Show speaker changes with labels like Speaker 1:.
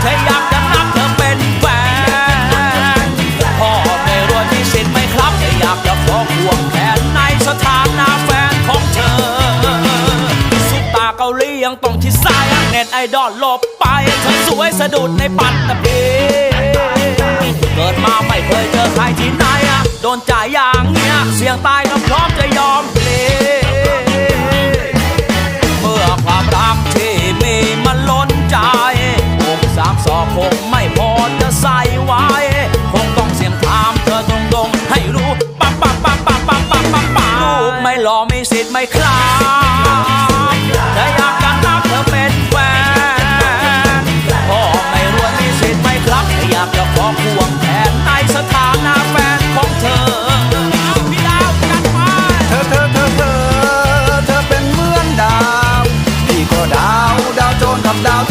Speaker 1: แค่อยากจะนับเธอเป็นแฟนพ่อไม่รวยมีสิทธิ์ไหมครับแค่อยากจะขอควงแขนในสถานะแฟนของเธอซุปตาเกาหลียังต้องชิดซ้ายเน็ตไอดอลหลบไปเธอสวยสะดุดในปัตตภีเกิดมาไม่เคยเจอใครที่ไหนอะโดนจ่ายอย่างเงี้ยเสียงตาย ไม่หล่อไม่สิทธิ์ไม่คลาถ้าอยากจะนับเธอเป็นแฟนพ่อไม่รวยมีสิทธิ์ไม่ครับแต่อยากจะขอควงแขนในสถานะแฟนของเธอเอาพี่ดาวกันไป
Speaker 2: เธอเธอเธอเธอเธอเป็นเหมือนดาวพี่ก็ดาวดาวโจรกับดาว